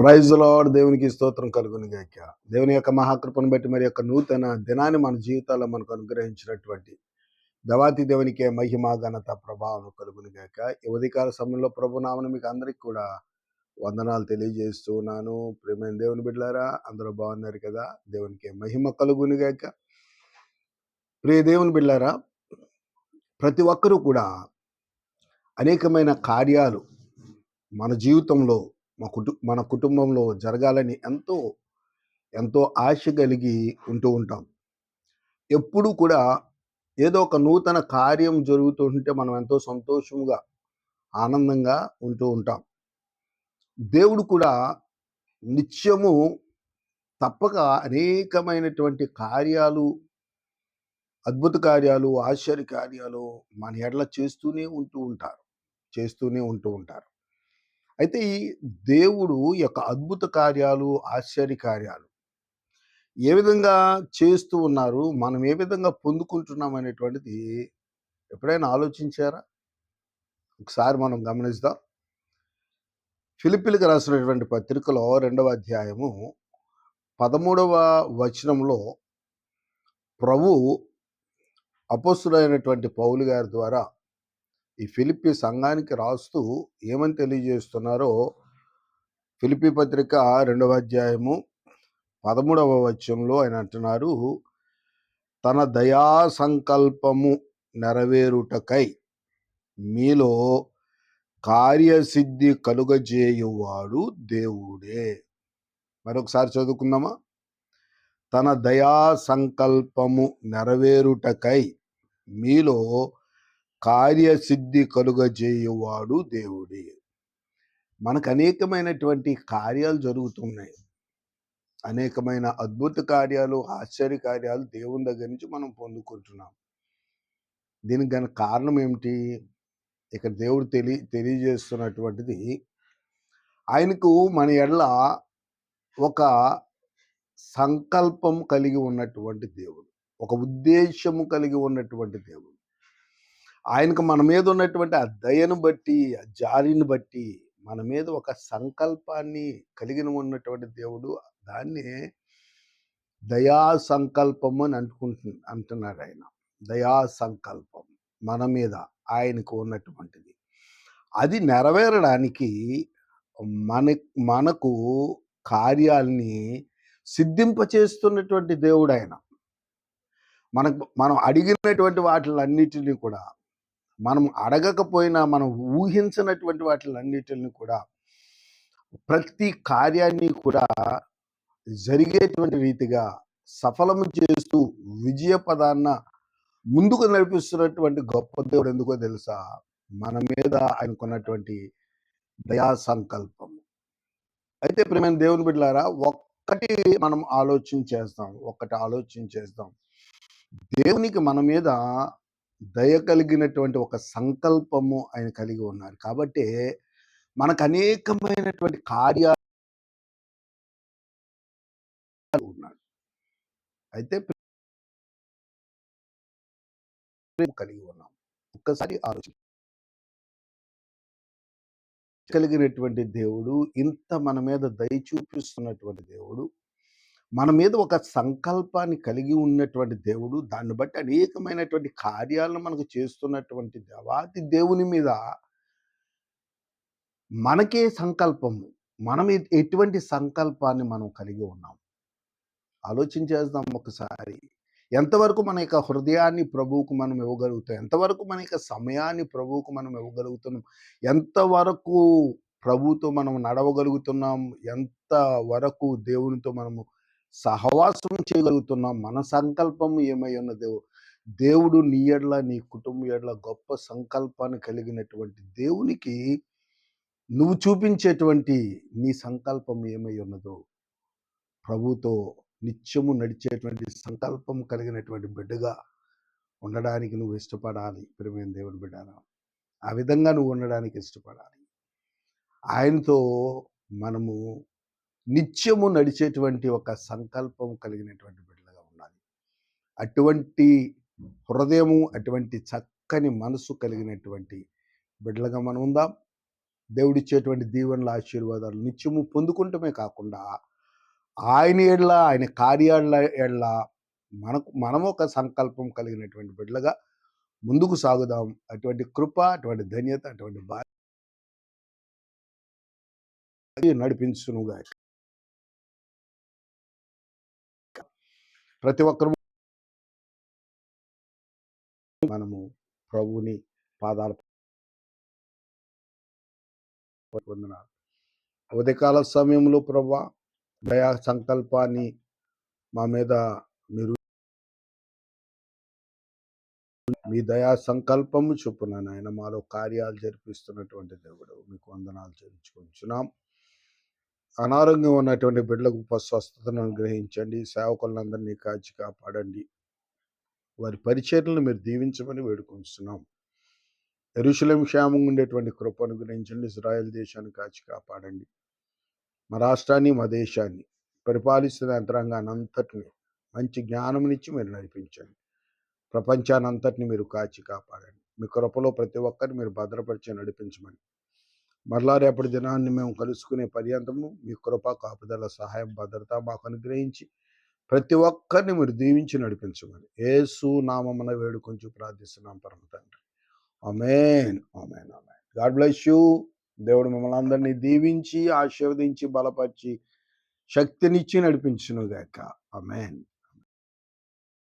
Praise lord దేవునికి స్తోత్రం కలుగుని గాక దేవుని యొక్క మహాకృపను బట్టి మరి యొక్క నూతన దినాన్ని మన జీవితాల్లో మనకు అనుగ్రహించినటువంటి దవాతి దేవునికే మహిమ ఘనత ప్రభావం కలుగుని గాక ఉదయకాల సమయంలో ప్రభు నామను మీకు అందరికి కూడా వందనాలు తెలియజేస్తూ ఉన్నాను. ప్రేమైన దేవుని బిడ్డారా అందరూ బాగున్నారు కదా? దేవునికి మహిమ కలుగుని గాక ప్రియ దేవుని బిడ్డారా ప్రతి ఒక్కరూ కూడా అనేకమైన కార్యాలు మన జీవితంలో మా కుటు మన కుటుంబంలో జరగాలని ఎంతో ఎంతో ఆశ కలిగి ఉంటూ ఉంటాం. ఎప్పుడు కూడా ఏదో ఒక నూతన కార్యం జరుగుతూ ఉంటే మనం ఎంతో సంతోషంగా ఆనందంగా ఉంటూ ఉంటాం. దేవుడు కూడా నిత్యము తప్పక అనేకమైనటువంటి కార్యాలు అద్భుత కార్యాలు ఆశ్చర్య కార్యాలు మన ఎడల చేస్తూనే ఉంటూ ఉంటారు చేస్తూనే ఉంటూ ఉంటారు. అయితే ఈ దేవుడు యొక్క అద్భుత కార్యాలు ఆశ్చర్య కార్యాలు ఏ విధంగా చేస్తూ ఉన్నారు? మనం ఏ విధంగా పొందుకుంటున్నాం అనేటువంటిది ఎప్పుడైనా ఆలోచించారా? ఒకసారి మనం గమనిస్తాం. ఫిలిపిలకు రాసినటువంటి పత్రికలో రెండవ అధ్యాయము పదమూడవ వచనంలో ప్రభు అపస్సుడైనటువంటి పౌలు గారి ద్వారా ఈ ఫిలిపి సంఘానికి రాస్తూ ఏమని తెలియజేస్తున్నారో ఫిలిపి పత్రిక రెండవ అధ్యాయము పదమూడవ వచనంలో ఆయన అంటున్నారు తన దయా సంకల్పము నెరవేరుటకై మీలో కార్యసిద్ధి కలుగజేయువాడు దేవుడే. మరొకసారి చదువుకుందామా? తన దయా సంకల్పము నెరవేరుటకై మీలో కార్యసిద్ధి కలుగజేయువాడు దేవుడే. మనకు అనేకమైనటువంటి కార్యాలు జరుగుతున్నాయి. అనేకమైన అద్భుత కార్యాలు ఆశ్చర్య కార్యాలు దేవుని దగ్గర నుంచి మనం పొందుకుంటున్నాం. దీనికి గల కారణం ఏమిటి? ఇక్కడ దేవుడు తెలియ తెలియజేస్తున్నటువంటిది ఆయనకు మన ఎడల ఒక సంకల్పం కలిగి ఉన్నటువంటి దేవుడు. ఒక ఉద్దేశము కలిగి ఉన్నటువంటి దేవుడు. ఆయనకు మన మీద ఉన్నటువంటి ఆ దయను బట్టి ఆ జారిని బట్టి మన మీద ఒక సంకల్పాన్ని కలిగిన ఉన్నటువంటి దేవుడు దాన్ని దయా సంకల్పము అని అంటుకుంటు అంటున్నాడు ఆయన. దయా సంకల్పం మన మీద ఆయనకు ఉన్నటువంటిది. అది నెరవేరడానికి మన మనకు కార్యాల్ని సిద్ధింపచేస్తున్నటువంటి దేవుడు ఆయన. మనకు మనం అడిగినటువంటి వాటిలన్నిటిని కూడా మనం అడగకపోయినా మనం ఊహించినటువంటి వాటిలన్నిటిని కూడా ప్రతి కార్యాన్ని కూడా జరిగేటువంటి రీతిగా సఫలము చేస్తూ విజయ పదాన్న ముందుకు నడిపిస్తున్నటువంటి గొప్ప దేవుడు ఎందుకో తెలుసా? మన మీద ఆయనకున్నటువంటి దయా సంకల్పం అయితే ప్రేమైన దేవుని బిడ్డలారా ఒక్కటి మనం ఆలోచన చేస్తాం ఒక్కటి ఆలోచన చేస్తాం. దేవునికి మన మీద దయ కలిగినటువంటి ఒక సంకల్పము ఆయన కలిగి ఉన్నారు. కాబట్టి మనకు అనేకమైనటువంటి కార్యాలు ఉన్నాడు అయితే కలిగి ఉన్నాం. ఒక్కసారి ఆలోచన కలిగినటువంటి దేవుడు ఇంత మన మీద దయ చూపిస్తున్నటువంటి దేవుడు మన మీద ఒక సంకల్పాన్ని కలిగి ఉన్నటువంటి దేవుడు దాన్ని బట్టి అనేకమైనటువంటి కార్యాలను మనకు చేస్తున్నటువంటి దేవాతి దేవుని మీద మనకే సంకల్పము మనం ఎటువంటి సంకల్పాన్ని మనం కలిగి ఉన్నాం? ఆలోచించేద్దాం ఒకసారి. ఎంతవరకు మన యొక్క హృదయాన్ని ప్రభువుకు మనం ఇవ్వగలుగుతాం? ఎంతవరకు మన యొక్క సమయాన్ని ప్రభువుకు మనం ఇవ్వగలుగుతున్నాం? ఎంతవరకు ప్రభుతో మనం నడవగలుగుతున్నాం? ఎంత వరకు దేవునితో మనము సహవాసం చేయగలుగుతున్నాం మన సంకల్పం ఏమై ఉన్నదో దేవుడు నీ ఎడ్ల నీ కుటుంబ ఎడ్ల గొప్ప సంకల్పాన్ని కలిగినటువంటి దేవునికి నువ్వు చూపించేటువంటి నీ సంకల్పం ఏమై ఉన్నదో ప్రభుతో నిత్యము నడిచేటువంటి సంకల్పం కలిగినటువంటి బిడ్డగా ఉండడానికి నువ్వు ఇష్టపడాలి. ప్రేమైన దేవుని బిడ్డ ఆ విధంగా నువ్వు ఉండడానికి ఇష్టపడాలి. ఆయనతో మనము నిత్యము నడిచేటువంటి ఒక సంకల్పం కలిగినటువంటి బిడ్డలుగా ఉండాలి. అటువంటి హృదయము అటువంటి చక్కని మనసు కలిగినటువంటి బిడ్డలుగా మనం ఉందాం. దేవుడిచ్చేటువంటి దీవెనల ఆశీర్వాదాలు నిత్యము పొందుకుంటమే కాకుండా ఆయన ఏళ్ళ ఆయన కార్యాల ఏళ్ళ మనకు మనము ఒక సంకల్పం కలిగినటువంటి బిడ్డలుగా ముందుకు సాగుదాం. అటువంటి కృప అటువంటి ధన్యత అటువంటి భాగ్యం నడిపించునుగా ప్రతి ఒక్కరు మనము ప్రభువుని పాదాల పొందినారు ఉదయకాల సమయంలో ప్రభా దయా సంకల్పాన్ని మా మీద మీరు మీ దయా సంకల్పము చొప్పున నాయన మాలో కార్యాలు జరిపిస్తున్నటువంటి దేవుడు మీకు వందనాలు చెల్లించుకుంటున్నాం. అనారోగ్యం ఉన్నటువంటి బిడ్డలకు స్వస్థతను అనుగ్రహించండి. సేవకులందరినీ కాచి కాపాడండి. వారి పరిచర్లను మీరు దీవించమని వేడుకొస్తున్నాం ఎరుశలేం క్షేమంగా ఉండేటువంటి కృప అనుగ్రహించండి. ఇజ్రాయెల్ దేశాన్ని కాచి కాపాడండి. మా రాష్ట్రాన్ని మా దేశాన్ని పరిపాలిస్తున్న యంత్రాంగాన్ని అంతటిని మంచి జ్ఞానంనిచ్చి మీరు నడిపించండి. ప్రపంచాన్ని అంతటిని మీరు కాచి కాపాడండి. మీ కృపలో ప్రతి ఒక్కరిని మీరు భద్రపరిచి నడిపించమని మరలా రేపటి దినాన్ని మేము కలుసుకునే పర్యంతము మీ కృప కాపుదల సహాయం భద్రత మాకు అనుగ్రహించి ప్రతి ఒక్కరిని మీరు దీవించి నడిపించమని ఏసు నామమున వేడుకొంచు ప్రార్థిస్తున్నాం పరమ తండ్రి. Amen amen amen God bless you. దేవుడు మిమ్మల్ని అందరినీ దీవించి ఆశీర్వదించి బలపరిచి శక్తినిచ్చి నడిపించునుగాక అమేన్